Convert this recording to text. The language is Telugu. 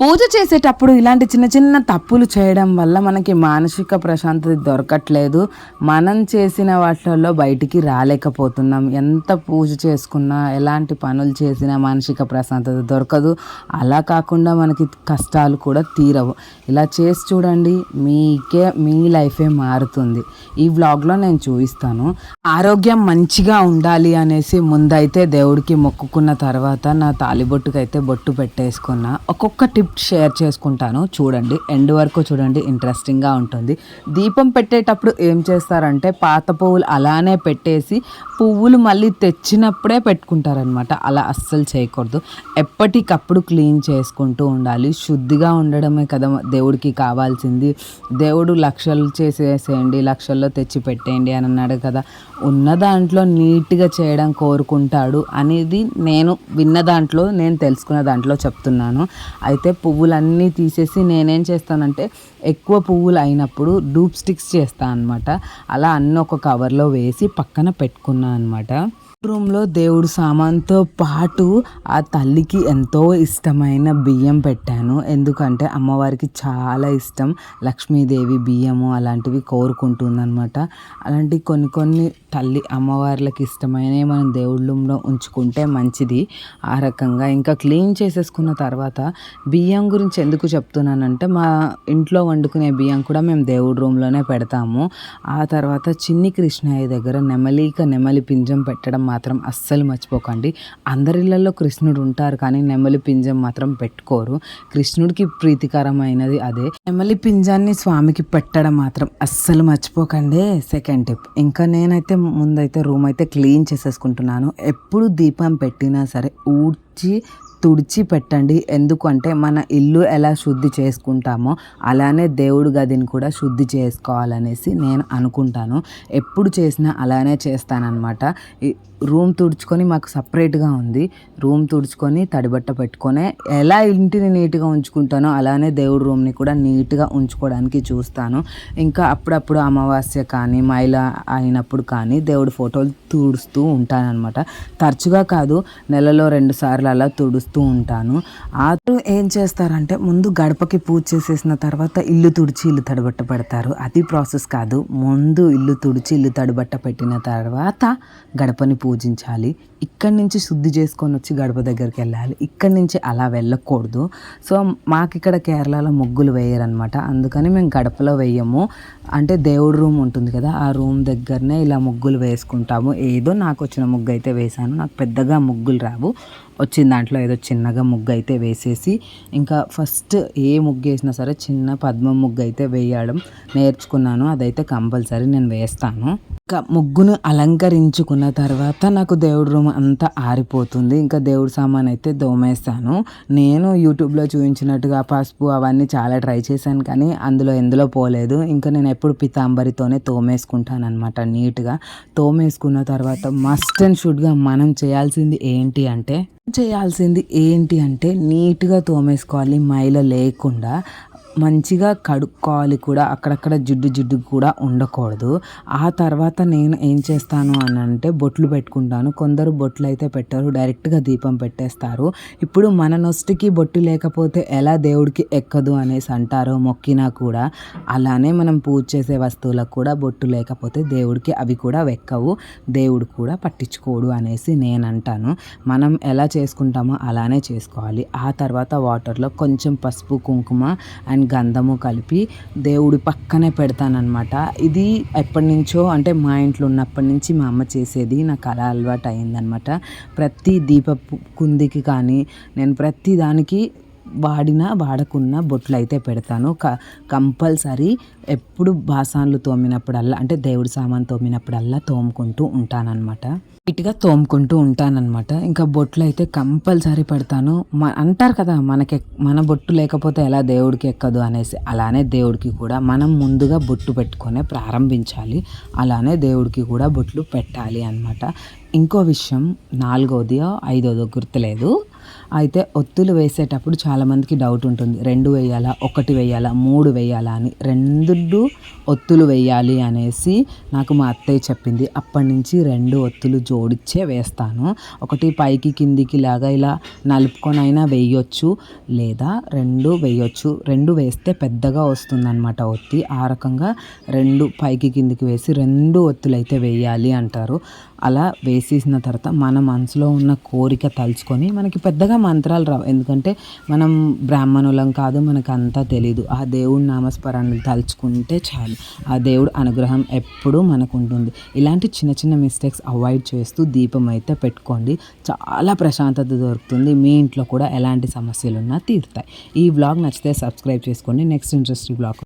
పూజ చేసేటప్పుడు ఇలాంటి చిన్న చిన్న తప్పులు చేయడం వల్ల మనకి మానసిక ప్రశాంతత దొరకట్లేదు. మనం చేసిన వాటిల్లో బయటికి రాలేకపోతున్నాం. ఎంత పూజ చేసుకున్నా ఎలాంటి పనులు చేసినా మానసిక ప్రశాంతత దొరకదు. అలా కాకుండా మనకి కష్టాలు కూడా తీరవు. ఇలా చేసి చూడండి మీకే మీ లైఫే మారుతుంది. ఈ వ్లాగ్లో నేను చూపిస్తాను. ఆరోగ్యం మంచిగా ఉండాలి అనేసి ముందైతే దేవుడికి మొక్కుకున్న తర్వాత నా తాలిబొట్టుకైతే బొట్టు పెట్టేసుకున్నా. ఒక్కొక్క స్క్రిప్ట్ షేర్ చేసుకుంటాను. చూడండి. ఎండ్ వరకు చూడండి. ఇంట్రెస్టింగ్గా ఉంటుంది. దీపం పెట్టేటప్పుడు ఏం చేస్తారంటే పాత పువ్వులు అలానే పెట్టేసి పువ్వులు మళ్ళీ తెచ్చినప్పుడే పెట్టుకుంటారనమాట అలా అస్సలు చేయకూడదు. ఎప్పటికప్పుడు క్లీన్ చేసుకుంటూ ఉండాలి. శుద్ధిగా ఉండడమే కదా దేవుడికి కావాల్సింది. దేవుడు లక్షలు చేసేసేయండి లక్షల్లో తెచ్చి పెట్టేయండి అని అన్నాడు కదా. ఉన్న దాంట్లో నీట్గా చేయడం కోరుకుంటాడు అనేది నేను విన్న దాంట్లో నేను తెలుసుకున్న దాంట్లో చెప్తున్నాను. అయితే పువ్వులన్నీ తీసేసి నేనేం చేస్తానంటే ఎక్కువ పువ్వులు అయినప్పుడు డూప్ స్టిక్స్ చేస్తాను అనమాట అలా అన్నీ ఒక కవర్లో వేసి పక్కన పెట్టుకున్నాను అనమాట రూమ్లో దేవుడు సామాన్తో పాటు ఆ తల్లికి ఎంతో ఇష్టమైన బియ్యం పెట్టాను. ఎందుకంటే అమ్మవారికి చాలా ఇష్టం. లక్ష్మీదేవి బియ్యము అలాంటివి కోరుకుంటుందన్నమాట. అలాంటి కొన్ని కొన్ని తల్లి అమ్మవార్లకి ఇష్టమైనవి మనం దేవుళ్ళలో ఉంచుకుంటే మంచిది. ఆ రకంగా ఇంకా క్లీన్ చేసేసుకున్న తర్వాత బియ్యం గురించి ఎందుకు చెప్తున్నానంటే మా ఇంట్లో వండుకునే బియ్యం కూడా మేము దేవుడి రూమ్లోనే పెడతాము. ఆ తర్వాత చిన్ని కృష్ణయ్య దగ్గర నెమలిక నెమలి పింజం పెట్టడం మాత్రం అస్సలు మర్చిపోకండి. అందరిళ్ళల్లో కృష్ణుడు ఉంటారు కానీ నెమలి పింజం మాత్రం పెట్టుకోరు. కృష్ణుడికి ప్రీతికరమైనది అదే. నెమలి పింజాన్ని స్వామికి పెట్టడం మాత్రం అస్సలు మర్చిపోకండి. Second tip. ఇంకా నేనైతే ముందైతే రూమ్ అయితే క్లీన్ చేసేసుకుంటున్నాను. ఎప్పుడు దీపం పెట్టినా సరే ఊడ్చి తుడిచి పెట్టండి. ఎందుకంటే మన ఇల్లు ఎలా శుద్ధి చేసుకుంటామో అలానే దేవుడు గదిని కూడా శుద్ధి చేసుకోవాలనేసి నేను అనుకుంటాను. ఎప్పుడు చేసినా అలానే చేస్తానన్నమాట. రూమ్ తుడుచుకొని మాకు సపరేట్గా ఉంది. రూమ్ తుడుచుకొని తడిబట్ట పెట్టుకొని ఎలా ఇంటిని నీట్గా ఉంచుకుంటానో అలానే దేవుడు రూమ్ని కూడా నీట్గా ఉంచుకోవడానికి చూస్తాను. ఇంకా అప్పుడప్పుడు అమావాస్య కానీ మైల అయినప్పుడు కానీ దేవుడు ఫోటోలు తుడుస్తూ ఉంటానన్నమాట. తరచుగా కాదు నెలలో రెండు సార్లు అలా తుడుస్తూ ఉంటాను. ఆ ఏం చేస్తారంటే ముందు గడపకి పూజ చేసేసిన తర్వాత ఇల్లు తుడిచి ఇల్లు తడబట్ట పెడతారు అది ప్రాసెస్ కాదు. ముందు ఇల్లు తుడిచి ఇల్లు తడబట్ట పెట్టిన తర్వాత గడపని పూజించాలి. ఇక్కడి నుంచి శుద్ధి చేసుకొని వచ్చి గడప దగ్గరికి వెళ్ళాలి. ఇక్కడి నుంచి అలా వెళ్ళకూడదు. సో మాకు ఇక్కడ కేరళలో ముగ్గులు వేయరనమాట అందుకని మేము గడపలో వేయము. అంటే దేవుడి రూమ్ ఉంటుంది కదా ఆ రూమ్ దగ్గరనే ఇలా ముగ్గులు వేసుకుంటాము. ఏదో నాకు వచ్చిన ముగ్గు అయితే వేశాను. నాకు పెద్దగా ముగ్గులు రావు. వచ్చిన దాంట్లో ఏదో చిన్నగా ముగ్గు అయితే వేసేసి ఇంకా ఫస్ట్ ఏ ముగ్గు వేసినా సరే చిన్న పద్మ ముగ్గు అయితే వేయడం నేర్చుకున్నాను. అదైతే కంపల్సరీ నేను వేస్తాను. ఇంకా ముగ్గును అలంకరించుకున్న తర్వాత నాకు దేవుడి రూమ్ అంతా ఆరిపోతుంది. ఇంకా దేవుడి సామాన్ అయితే దోమేస్తాను. నేను యూట్యూబ్లో చూపించినట్టుగా పసుపు అవన్నీ చాలా ట్రై చేశాను కానీ అందులో ఎందులో పోలేదు. ఇంకా నేను ఎప్పుడు పితాంబరితోనే తోమేసుకుంటాను అనమాట నీట్గా. తోమేసుకున్న తర్వాత మస్ట్ అండ్ షుడ్గా మనం చేయాల్సింది ఏంటి అంటే చేయాల్సింది ఏంటి అంటే నీట్గా తోమేసుకోవాలి మైల లేకుండా. మంచిగా కడుక్కోవాలి కూడా అక్కడక్కడ జిడ్డు జిడ్డు కూడా ఉండకూడదు. ఆ తర్వాత నేను ఏం చేస్తాను అని అంటే బొట్లు పెట్టుకుంటాను. కొందరు బొట్లు అయితే పెట్టారు డైరెక్ట్గా దీపం పెట్టేస్తారు. ఇప్పుడు మన నొస్టికి బొట్టు లేకపోతే ఎలా దేవుడికి ఎక్కదు అనేసి అంటారో మొక్కినా కూడా అలానే మనం పూజ చేసే వస్తువులకు కూడా బొట్టు లేకపోతే దేవుడికి అవి కూడా వెక్కవు. దేవుడు కూడా పట్టించుకోడు అనేసి నేను అంటాను. మనం ఎలా చేసుకుంటామో అలానే చేసుకోవాలి. ఆ తర్వాత వాటర్లో కొంచెం పసుపు కుంకుమ అండ్ గంధము కలిపి దేవుడి పక్కనే పెడతానమాట ఇది ఎప్పటి నుంచో అంటే మా ఇంట్లో ఉన్నప్పటి నుంచి మా అమ్మ చేసేది నాకు అలా అలవాటు అయిందనమాట ప్రతి దీపపు కుందికి కానీ నేను ప్రతి దానికి వాడిన వాడకున్న బొట్లు అయితే పెడతాను. క కంపల్సరీ ఎప్పుడు బాసాన్లు తోమినప్పుడల్లా అంటే దేవుడి సామాన్ తోమినప్పుడల్లా తోముకుంటూ ఉంటానన్నమాట. నీట్గా తోముకుంటూ ఉంటానన్నమాట. ఇంకా బొట్లు అయితే కంపల్సరీ పెడతాను. మ అంటారు కదా మనకి మన బొట్టు లేకపోతే ఎలా దేవుడికి ఎక్కదు అనేసి. అలానే దేవుడికి కూడా మనం ముందుగా బొట్టు పెట్టుకొనే ప్రారంభించాలి. అలానే దేవుడికి కూడా బొట్లు పెట్టాలి అన్నమాట. ఇంకో విషయం నాలుగోది ఐదోదో గుర్తులేదు. అయితే ఒత్తులు వేసేటప్పుడు చాలామందికి డౌట్ ఉంటుంది. రెండు వేయాలా ఒకటి వేయాలా మూడు వేయాలా అని రెండు ఒత్తులు వేయాలి అనేసి నాకు మా అత్తయ్య చెప్పింది. అప్పటి నుంచి రెండు ఒత్తులు జోడిచ్చే వేస్తాను. ఒకటి పైకి కిందికి లాగా ఇలా నలుపుకొని అయినా వేయొచ్చు లేదా రెండు వేయొచ్చు. రెండు వేస్తే పెద్దగా వస్తుందన్నమాట ఒత్తి. ఆ రకంగా రెండు పైకి కిందికి వేసి రెండు ఒత్తులు అయితే వేయాలి అంటారు. అలా వేసేసిన తర్వాత మన మనసులో ఉన్న కోరిక తలుచుకొని మనకి పెద్దగా మంత్రాలు రావు. ఎందుకంటే మనం బ్రాహ్మణులం కాదు మనకు అంతా తెలీదు. ఆ దేవుడి నామస్మరణలు తలుచుకుంటే చాలు. ఆ దేవుడు అనుగ్రహం ఎప్పుడూ మనకు ఉంటుంది ఇలాంటి చిన్న చిన్న మిస్టేక్స్ అవాయిడ్ చేస్తూ దీపం అయితే పెట్టుకోండి. చాలా ప్రశాంతత దొరుకుతుంది. మీ ఇంట్లో కూడా ఎలాంటి సమస్యలు ఉన్నా తీరుతాయి. ఈ వ్లాగ్ నచ్చితే సబ్స్క్రైబ్ చేసుకోండి. Next interesting vlog